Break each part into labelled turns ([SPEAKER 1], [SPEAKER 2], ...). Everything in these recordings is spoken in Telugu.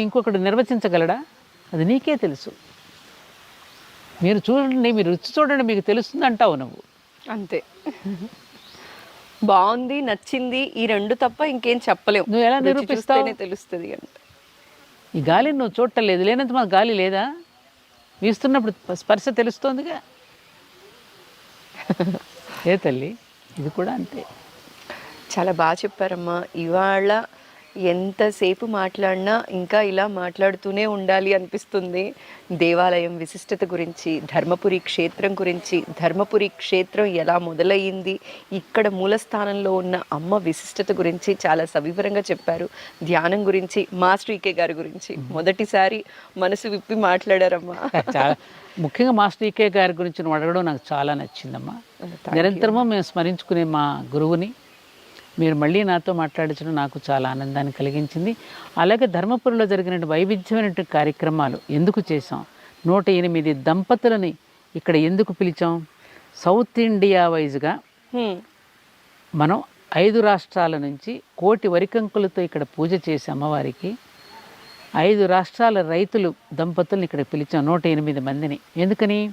[SPEAKER 1] ఇంకొకటి నిర్వచించగలడా? అది నీకే తెలుసు. మీరు చూడండి మీరు రుచి చూడండి మీకు తెలుస్తుంది అంటావు నువ్వు.
[SPEAKER 2] అంతే. బాగుంది నచ్చింది ఈ రెండు తప్ప ఇంకేం చెప్పలేము
[SPEAKER 1] నువ్వు ఎలా నిరూపిస్తావు?
[SPEAKER 2] తెలుస్తుంది అంటే
[SPEAKER 1] ఈ గాలిని నువ్వు చూడటం లేదు లేనంత మాకు గాలి లేదా? వీస్తున్నప్పుడు స్పర్శ తెలుస్తోందిగా? ఏ తల్లి? ఇది కూడా అంతే.
[SPEAKER 2] చాలా బాగా చెప్పారమ్మా. ఇవాళ ఎంతసేపు మాట్లాడినా ఇంకా ఇలా మాట్లాడుతూనే ఉండాలి అనిపిస్తుంది. దేవాలయం విశిష్టత గురించి ధర్మపురి క్షేత్రం గురించి ధర్మపురి క్షేత్రం ఎలా మొదలయ్యింది ఇక్కడ మూలస్థానంలో ఉన్న అమ్మ విశిష్టత గురించి చాలా సవివరంగా చెప్పారు. ధ్యానం గురించి మాస్టర్ ఈకే గారి గురించి. మొదటిసారి మనసు విప్పి మాట్లాడారమ్మా.
[SPEAKER 1] చాలా ముఖ్యంగా మాస్టర్ ఈకే గారి గురించి అడగడం నాకు చాలా నచ్చిందమ్మా. నిరంతరము మేము స్మరించుకునే మా గురువుని మీరు మళ్ళీ నాతో మాట్లాడించడం నాకు చాలా ఆనందాన్ని కలిగించింది. అలాగే ధర్మపురిలో జరిగిన వైవిధ్యమైనటువంటి కార్యక్రమాలు ఎందుకు చేసాం నూట ఎనిమిది దంపతులని ఇక్కడ ఎందుకు పిలిచాం? సౌత్ ఇండియా వైజ్గా. మనం ఐదు రాష్ట్రాల నుంచి కోటి వరికంకులతో ఇక్కడ పూజ చేసి అమ్మవారికి ఐదు రాష్ట్రాల రైతులు దంపతుల్ని ఇక్కడ పిలిచాం నూట ఎనిమిది మందిని. ఎందుకని?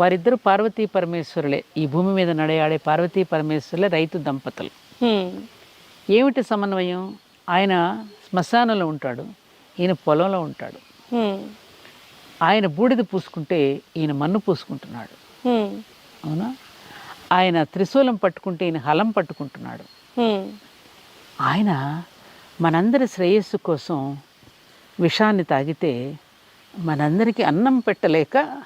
[SPEAKER 1] వారిద్దరు పార్వతీ పరమేశ్వరులే. ఈ భూమి మీద నడయాడే పార్వతీ పరమేశ్వరులే రైతు దంపతులు. ఏమిటి సమన్వయం? ఆయన శ్మశానంలో ఉంటాడు. ఈయన పొలంలో ఉంటాడు. ఆయన బూడిద పూసుకుంటే ఈయన మన్ను పూసుకుంటున్నాడు. అవునా? ఆయన త్రిశూలం పట్టుకుంటే ఈయన హలం పట్టుకుంటున్నాడు. ఆయన మనందరి శ్రేయస్సు కోసం విషాన్ని తాగితే మనందరికీ అన్నం పెట్టలేక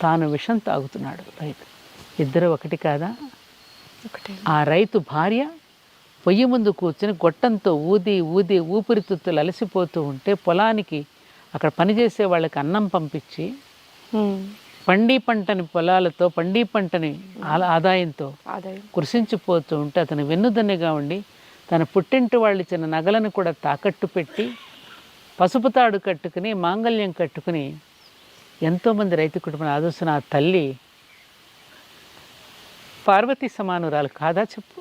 [SPEAKER 1] తాను విషం తాగుతున్నాడు. రైతు ఇద్దరు ఒకటి కాదా? ఆ రైతు భార్య పొయ్యి ముందు కూర్చొని గొట్టంతో ఊది ఊది ఊపిరితిత్తులు అలసిపోతూ ఉంటే పొలానికి అక్కడ పనిచేసే వాళ్ళకి అన్నం పంపించి. పండి పంటని పొలాలతో పండి పంటని ఆదాయంతో
[SPEAKER 2] ఆదాయం
[SPEAKER 1] కృషించిపోతూ ఉంటే అతను వెన్నుదన్నిగా ఉండి తన పుట్టింటి వాళ్ళు ఇచ్చిన నగలను కూడా తాకట్టు పెట్టి పసుపు తాడు కట్టుకుని మాంగళ్యం కట్టుకుని ఎంతోమంది రైతు కుటుంబం ఆదర్శన ఆ తల్లి పార్వతీ సమానురాలు కాదా చెప్పు?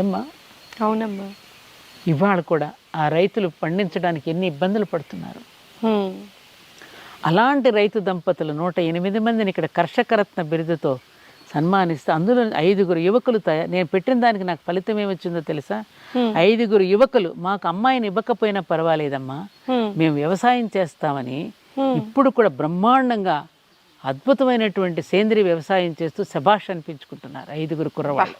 [SPEAKER 1] ఏమ్మా?
[SPEAKER 2] అవునమ్మా.
[SPEAKER 1] ఇవాళ కూడా ఆ రైతులు పండించడానికి ఎన్ని ఇబ్బందులు పడుతున్నారు. అలాంటి రైతు దంపతులు నూట ఎనిమిది మందిని ఇక్కడ కర్షకరత్న బిరుదుతో సన్మానిస్తే అందులో ఐదుగురు యువకులు నేను పెట్టిన దానికి నాకు ఫలితం ఏమొచ్చిందో తెలుసా? ఐదుగురు యువకులు మాకు అమ్మాయిని ఇవ్వకపోయినా పర్వాలేదమ్మా. మేము వ్యవసాయం చేస్తామని ఇప్పుడు కూడా బ్రహ్మాండంగా అద్భుతమైనటువంటి సేంద్రీయ వ్యవసాయం చేస్తూ శభాష్ అనిపించుకుంటున్నారు ఐదుగురు కుర్రవాళ్ళు.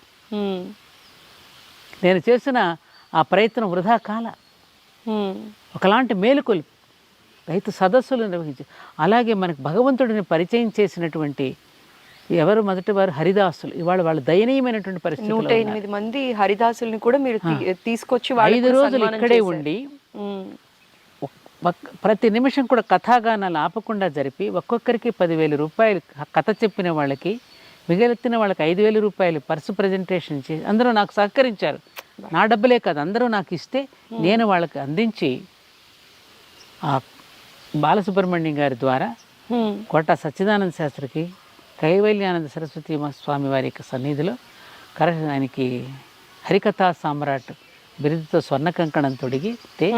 [SPEAKER 1] నేను చేసిన ఆ ప్రయత్నం వృధా కాల. ఒకలాంటి మేలుకొల్పు రైతు సదస్సులు నిర్వహించి అలాగే మనకు భగవంతుడిని పరిచయం చేసినటువంటి ఎవరు మొదటి వారు? హరిదాసులు. ఇవాళ వాళ్ళు దయనీయమైనటువంటి
[SPEAKER 2] నూట
[SPEAKER 1] పరిస్థితులు
[SPEAKER 2] ఎనిమిది మంది హరిదాసుల్ని కూడా మీరు తీసుకొచ్చి
[SPEAKER 1] ఐదు రోజులు ఇక్కడే. ఉండి ప్రతి నిమిషం కూడా కథాగానాలు ఆపకుండా జరిపి ఒక్కొక్కరికి పదివేల రూపాయలు కథ చెప్పిన వాళ్ళకి మిగిలిన వాళ్ళకి ఐదు వేల రూపాయలు పర్సు ప్రజెంటేషన్ చేసి అందరూ నాకు సహకరించారు నా డబ్బులే కాదు అందరూ నాకు ఇస్తే నేను వాళ్ళకి అందించి ఆ బాలసుబ్రహ్మణ్యం గారి ద్వారా. కోట సచ్చిదానంద శాస్త్రికి కైవల్యానంద సరస్వతి మా స్వామి వారి యొక్క సన్నిధిలో కర ఆయనకి హరికథా సామ్రాట్ బిరుదుతో స్వర్ణ కంకణం తొడిగితే.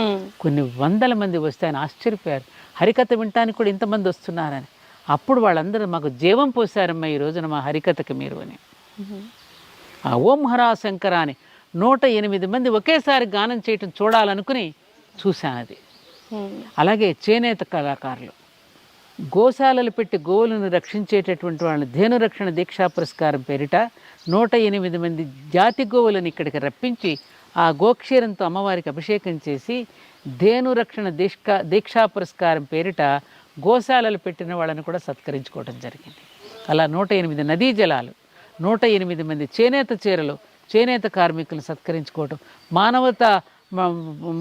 [SPEAKER 1] కొన్ని వందల మంది వస్తే ఆయన ఆశ్చర్యపోయారు. హరికథ వినటానికి కూడా ఇంతమంది వస్తున్నారని. అప్పుడు వాళ్ళందరూ మాకు జీవం పోసారమ్మా ఈ రోజున మా హరికథకి మీరు అని. ఆ ఓం హరా శంకర అని నూట ఎనిమిది మంది ఒకేసారి గానం చేయటం చూడాలనుకుని చూశాను అది. అలాగే చేనేత కళాకారులు. గోశాలలు పెట్టి గోవులను రక్షించేటటువంటి వాళ్ళని ధేను రక్షణ దీక్షా పురస్కారం పేరిట నూట ఎనిమిది మంది జాతి గోవులను ఇక్కడికి రప్పించి ఆ గోక్షీరంతో అమ్మవారికి అభిషేకం చేసి ధేను రక్షణ దీక్షా దీక్షా పురస్కారం పేరిట గోశాలలు పెట్టిన వాళ్ళని కూడా సత్కరించుకోవడం జరిగింది. అలా నూట ఎనిమిది నదీ జలాలు నూట ఎనిమిది మంది చేనేత చీరలు చేనేత కార్మికులను సత్కరించుకోవటం మానవత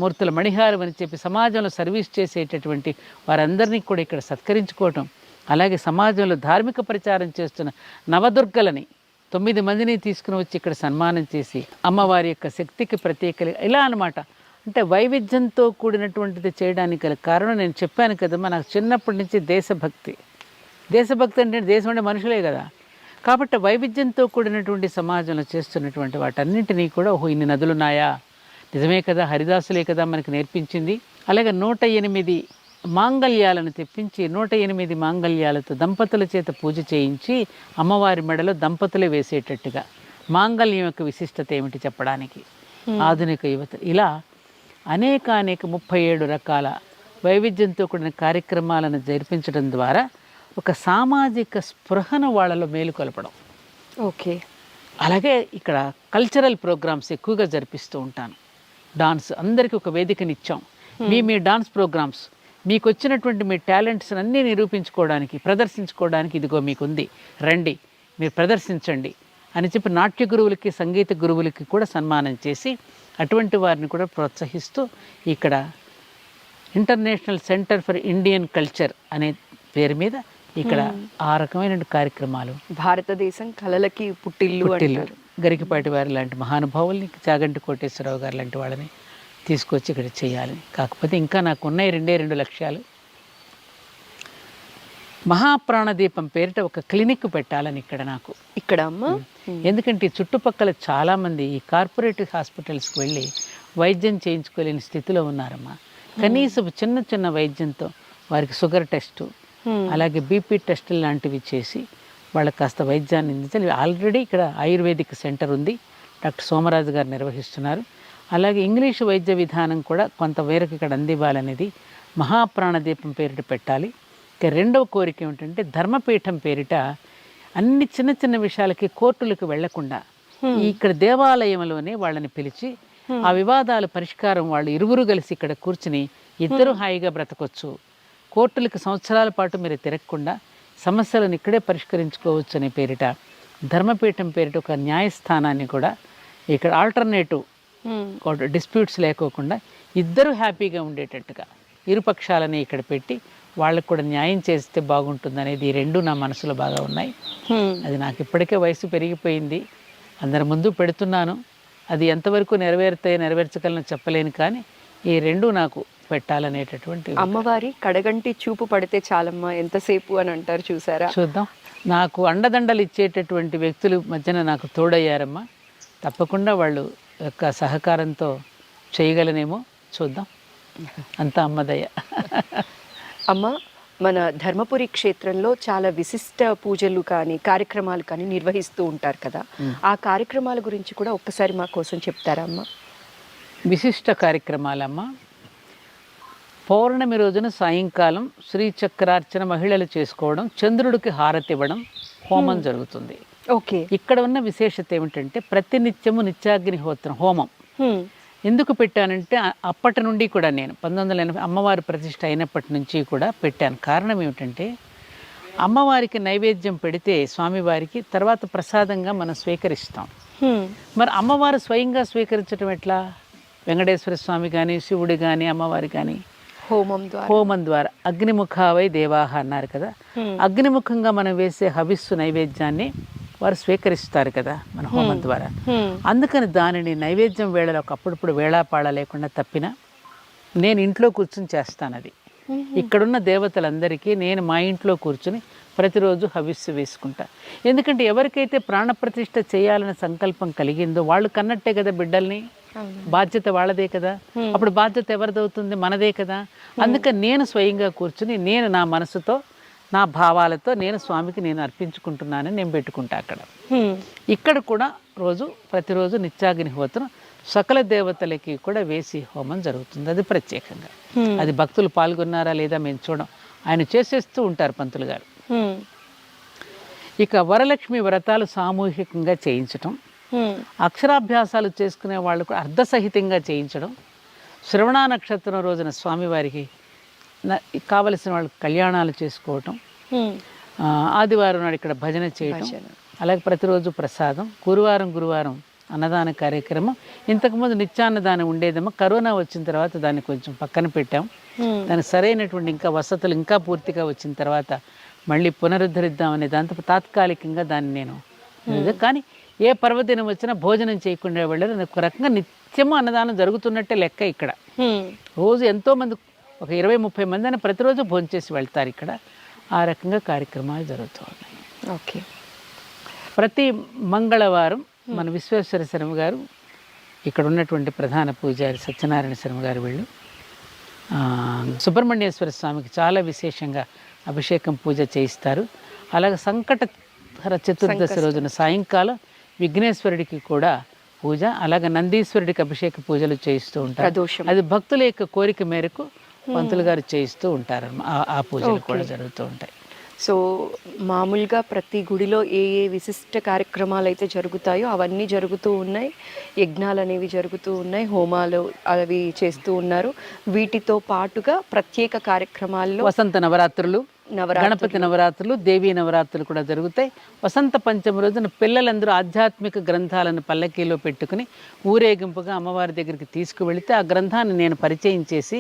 [SPEAKER 1] మూర్తుల మణిహారం అని చెప్పి సమాజంలో సర్వీస్ చేసేటటువంటి వారందరినీ కూడా ఇక్కడ సత్కరించుకోవటం అలాగే సమాజంలో ధార్మిక ప్రచారం చేస్తున్న నవదుర్గలని తొమ్మిది మందిని తీసుకుని వచ్చి ఇక్కడ సన్మానం చేసి అమ్మవారి యొక్క శక్తికి ప్రత్యేక ఇలా అన్నమాట. అంటే వైవిధ్యంతో కూడినటువంటిది చేయడానికి గల కారణం నేను చెప్పాను కదమ్మా నాకు చిన్నప్పటి నుంచి దేశభక్తి. దేశభక్తి అంటే దేశం అంటే మనుషులే కదా. కాబట్టి వైవిధ్యంతో కూడినటువంటి సమాజంలో చేస్తున్నటువంటి వాటన్నింటినీ కూడా ఓహో ఇన్ని నదులున్నాయా? నిజమే కదా హరిదాసులే కదా మనకి నేర్పించింది. అలాగే నూట ఎనిమిది మాంగళ్యాలను తెప్పించి నూట ఎనిమిది మాంగళ్యాలతో దంపతుల చేత పూజ చేయించి అమ్మవారి మెడలో దంపతులే వేసేటట్టుగా. మాంగళ్యం యొక్క విశిష్టత ఏమిటి చెప్పడానికి? ఆధునిక యువత. ఇలా అనేక అనేక ముప్పై ఏడు రకాల వైవిధ్యంతో కూడిన కార్యక్రమాలను జరిపించడం ద్వారా ఒక సామాజిక స్పృహను వాళ్ళలో మేలుకొల్పడం
[SPEAKER 2] ఓకే.
[SPEAKER 1] అలాగే ఇక్కడ కల్చరల్ ప్రోగ్రామ్స్ ఎక్కువగా జరిపిస్తూ ఉంటాను. డాన్స్ అందరికీ ఒక వేదికనిచ్చాం. మీ మీ డాన్స్ ప్రోగ్రామ్స్ మీకు వచ్చినటువంటి మీ టాలెంట్స్ అన్నీ నిరూపించుకోవడానికి ప్రదర్శించుకోవడానికి ఇదిగో మీకుంది. రండి మీరు ప్రదర్శించండి అని చెప్పి నాట్య గురువులకి సంగీత గురువులకి కూడా సన్మానం చేసి అటువంటి వారిని కూడా ప్రోత్సహిస్తూ ఇక్కడ international centre for Indian culture అనే పేరు మీద ఇక్కడ ఆ రకమైన కార్యక్రమాలు
[SPEAKER 2] భారతదేశం కళలకి పుట్టిల్లు
[SPEAKER 1] గరికపాటి వారి లాంటి మహానుభావుల్ని చాగంటి కోటేశ్వరరావు గారు లాంటి వాళ్ళని తీసుకొచ్చి ఇక్కడ చేయాలి. కాకపోతే ఇంకా నాకు ఉన్నాయి రెండే రెండు లక్ష్యాలు. మహాప్రాణదీపం పేరిట ఒక క్లినిక్ పెట్టాలని ఇక్కడ నాకు.
[SPEAKER 2] ఇక్కడ అమ్మ
[SPEAKER 1] ఎందుకంటే చుట్టుపక్కల చాలామంది ఈ కార్పొరేట్ హాస్పిటల్స్కి వెళ్ళి వైద్యం చేయించుకోలేని స్థితిలో ఉన్నారమ్మా. కనీసం చిన్న చిన్న వైద్యంతో వారికి షుగర్ టెస్టు. అలాగే బీపీ టెస్టులు లాంటివి చేసి వాళ్ళకి కాస్త వైద్యాన్ని అందించాలి. ఆల్రెడీ ఇక్కడ ఆయుర్వేదిక్ సెంటర్ ఉంది. డాక్టర్ సోమరాజు గారు నిర్వహిస్తున్నారు. అలాగే ఇంగ్లీషు వైద్య విధానం కూడా కొంత మేరకు ఇక్కడ అందివ్వాలనేది మహాప్రాణదీపం పేరిట పెట్టాలి. ఇక రెండవ కోరిక ఏమిటంటే ధర్మపీఠం పేరిట అన్ని చిన్న చిన్న విషయాలకి కోర్టులకు వెళ్ళకుండా ఇక్కడ దేవాలయంలోనే వాళ్ళని పిలిచి ఆ వివాదాల పరిష్కారం వాళ్ళు ఇరువురు కలిసి ఇక్కడ కూర్చుని ఇద్దరు హాయిగా బ్రతకొచ్చు. కోర్టులకు సంవత్సరాల పాటు మీరు తిరగకుండా సమస్యలను ఇక్కడే పరిష్కరించుకోవచ్చు అనే పేరిట ధర్మపీఠం పేరిట ఒక న్యాయస్థానాన్ని కూడా ఇక్కడ ఆల్టర్నేటివ్. డిస్ప్యూట్స్ లేకోకుండా ఇద్దరు హ్యాపీగా ఉండేటట్టుగా ఇరుపక్షాలని ఇక్కడ పెట్టి వాళ్ళకు కూడా న్యాయం చేస్తే బాగుంటుంది అనేది ఈ రెండు నా మనసులో బాగా ఉన్నాయి. అది నాకు ఇప్పటికే వయసు పెరిగిపోయింది. అందరి ముందు పెడుతున్నాను. అది ఎంతవరకు నెరవేరుతాయో నెరవేర్చగలను చెప్పలేను కానీ ఈ రెండు నాకు పెట్టాలనేటటువంటి
[SPEAKER 2] అమ్మవారి కడగంటి చూపు పడితే చాలమ్మా ఎంతసేపు అని అంటారు చూసారా?
[SPEAKER 1] చూద్దాం. నాకు అండదండలు ఇచ్చేటటువంటి వ్యక్తులు మధ్యన నాకు తోడయ్యారమ్మా. తప్పకుండా వాళ్ళు యొక్క సహకారంతో చేయగలనేమో చూద్దాం. అంతా అమ్మదయ్య
[SPEAKER 2] అమ్మ మన ధర్మపురి క్షేత్రంలో చాలా విశిష్ట పూజలు కానీ కార్యక్రమాలు కానీ నిర్వహిస్తూ ఉంటారు కదా. ఆ కార్యక్రమాల గురించి కూడా ఒక్కసారి మా కోసం చెప్తారా అమ్మ?
[SPEAKER 1] విశిష్ట కార్యక్రమాలమ్మ. పౌర్ణమి రోజున సాయంకాలం శ్రీచక్రార్చన మహిళలు చేసుకోవడం చంద్రుడికి హారతి ఇవ్వడం హోమం జరుగుతుంది.
[SPEAKER 2] ఓకే.
[SPEAKER 1] ఇక్కడ ఉన్న విశేషత ఏమిటంటే ప్రతినిత్యము నిత్యాగ్నిహోత్రం హోమం. ఎందుకు పెట్టానంటే అప్పటి నుండి కూడా నేను పంతొమ్మిది వందల ఎనభై అమ్మవారి ప్రతిష్ట అయినప్పటి నుంచి కూడా పెట్టాను. కారణం ఏమిటంటే అమ్మవారికి నైవేద్యం పెడితే స్వామివారికి తర్వాత ప్రసాదంగా మనం స్వీకరిస్తాం. మరి అమ్మవారు స్వయంగా స్వీకరించడం ఎట్లా? వెంకటేశ్వర స్వామి కానీ శివుడు కానీ అమ్మవారి కానీ
[SPEAKER 2] హోమం ద్వారా.
[SPEAKER 1] హోమం ద్వారా. అగ్నిముఖావై దేవాహ అన్నారు కదా. అగ్నిముఖంగా మనం వేసే హవిస్సు నైవేద్యాన్ని వారు స్వీకరిస్తారు కదా మన హోమం ద్వారా. అందుకని దానిని నైవేద్యం వేళలో అప్పుడప్పుడు వేళాపాళ లేకుండా తప్పిన నేను ఇంట్లో కూర్చుని చేస్తాను అది. ఇక్కడున్న దేవతలందరికీ నేను మా ఇంట్లో కూర్చుని ప్రతిరోజు హవిస్సు వేసుకుంటా. ఎందుకంటే ఎవరికైతే ప్రాణప్రతిష్ఠ చేయాలనే సంకల్పం కలిగిందో వాళ్ళు కన్నట్టే కదా బిడ్డల్ని. బాధ్యత వాళ్ళదే కదా. అప్పుడు బాధ్యత ఎవరిదవుతుంది? మనదే కదా. అందుకని నేను స్వయంగా కూర్చుని నేను నా మనసుతో నా భావాలతో నేను స్వామికి నేను అర్పించుకుంటున్నానని నేను పెట్టుకుంటా అక్కడ. ఇక్కడ కూడా రోజు ప్రతిరోజు నిత్యాగ్నిహోత్రం సకల దేవతలకి కూడా వేసి హోమం జరుగుతుంది అది ప్రత్యేకంగా. అది భక్తులు పాల్గొన్నారా లేదా మేము చూడం ఆయన చేసేస్తూ ఉంటారు పంతులు గారు. ఇక వరలక్ష్మి వ్రతాలు సామూహికంగా చేయించటం
[SPEAKER 2] Hmm.
[SPEAKER 1] అక్షరాభ్యాసాలు చేసుకునే వాళ్ళు కూడా అర్ధసహితంగా చేయించడం శ్రవణ నక్షత్రం రోజున స్వామివారికి కావలసిన వాళ్ళు కళ్యాణాలు చేసుకోవటం. ఆదివారం నాడు ఇక్కడ భజన చేయటం. అలాగే ప్రతిరోజు ప్రసాదం. గురువారం గురువారం అన్నదాన కార్యక్రమం. ఇంతకుముందు నిత్యాన్నదానం ఉండేదేమో కరోనా వచ్చిన తర్వాత దాన్ని కొంచెం పక్కన పెట్టాం. దానికి సరైనటువంటి ఇంకా వసతులు ఇంకా పూర్తిగా వచ్చిన తర్వాత మళ్ళీ పునరుద్ధరిద్దామనే దాంతో తాత్కాలికంగా దాన్ని నేను కానీ ఏ పర్వదినం వచ్చినా భోజనం చేయకుండా వెళ్ళరు ఒక రకంగా నిత్యము అన్నదానం జరుగుతున్నట్టే లెక్క ఇక్కడ. రోజు ఎంతోమంది ఒక ఇరవై ముప్పై మంది అని ప్రతిరోజు భోంచేసి వెళ్తారు ఇక్కడ. ఆ రకంగా కార్యక్రమాలు జరుగుతూ ఉన్నాయి
[SPEAKER 2] ఓకే.
[SPEAKER 1] ప్రతి మంగళవారం మన విశ్వేశ్వర శర్మ గారు ఇక్కడ ఉన్నటువంటి ప్రధాన పూజారి సత్యనారాయణ శర్మ గారు వీళ్ళు సుబ్రహ్మణ్యేశ్వర స్వామికి చాలా విశేషంగా అభిషేకం పూజ చేయిస్తారు. అలాగే సంకటహర చతుర్దశి రోజున సాయంకాలం విఘ్నేశ్వరుడికి కూడా పూజ అలాగే నందీశ్వరుడికి అభిషేక పూజలు చేయిస్తూ ఉంటారు. అది భక్తుల యొక్క కోరిక మేరకు పంతులు గారు చేయిస్తూ ఉంటారు ఆ- పూజలు కూడా జరుగుతూ ఉంటాయి.
[SPEAKER 2] సో మామూలుగా ప్రతి గుడిలో ఏ ఏ విశిష్ట కార్యక్రమాలు అయితే జరుగుతాయో అవన్నీ జరుగుతూ ఉన్నాయి. యజ్ఞాలు అనేవి జరుగుతూ ఉన్నాయి. హోమాలు అవి చేస్తూ ఉన్నారు. వీటితో పాటుగా ప్రత్యేక కార్యక్రమాల్లో
[SPEAKER 1] వసంత నవరాత్రులు గణపతి నవరాత్రులు దేవీ నవరాత్రులు కూడా జరుగుతాయి. వసంత పంచమి రోజున పిల్లలందరూ ఆధ్యాత్మిక గ్రంథాలను పల్లకీలో పెట్టుకుని ఊరేగింపుగా అమ్మవారి దగ్గరికి తీసుకువెళితే ఆ గ్రంథాన్ని నేను పరిచయం చేసి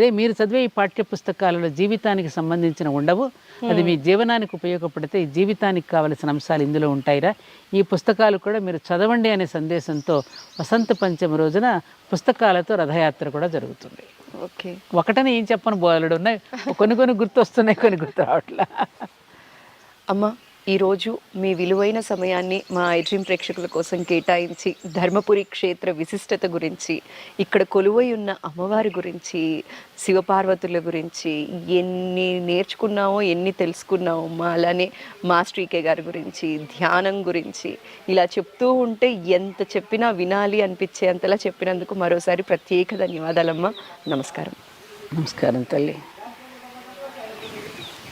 [SPEAKER 1] రే మీరు చదివే ఈ పాఠ్య పుస్తకాలలో జీవితానికి సంబంధించిన ఉండవు. అది మీ జీవనానికి ఉపయోగపడితే ఈ జీవితానికి కావలసిన అంశాలు ఇందులో ఉంటాయిరా. ఈ పుస్తకాలు కూడా మీరు చదవండి అనే సందేశంతో వసంత పంచమి రోజున పుస్తకాలతో రథయాత్ర కూడా జరుగుతుంది. ఒకటని ఏం చెప్పను బోలెడు ఉన్నాయి. కొన్ని కొన్ని గుర్తు వస్తున్నాయి కొన్ని గుర్తు రావట్లే.
[SPEAKER 2] అమ్మ ఈరోజు మీ విలువైన సమయాన్ని మా ఐడ్రీమ్ ప్రేక్షకుల కోసం కేటాయించి ధర్మపురి క్షేత్ర విశిష్టత గురించి ఇక్కడ కొలువై ఉన్న అమ్మవారి గురించి శివపార్వతుల గురించి ఎన్ని నేర్చుకున్నామో ఎన్ని తెలుసుకున్నామో మా అలానే మాస్టర్ గారి గురించి ధ్యానం గురించి ఇలా చెప్తూ ఉంటే ఎంత చెప్పినా వినాలి అనిపించే అంతలా చెప్పినందుకు మరోసారి ప్రత్యేక ధన్యవాదాలమ్మా. నమస్కారం.
[SPEAKER 1] నమస్కారం తల్లి.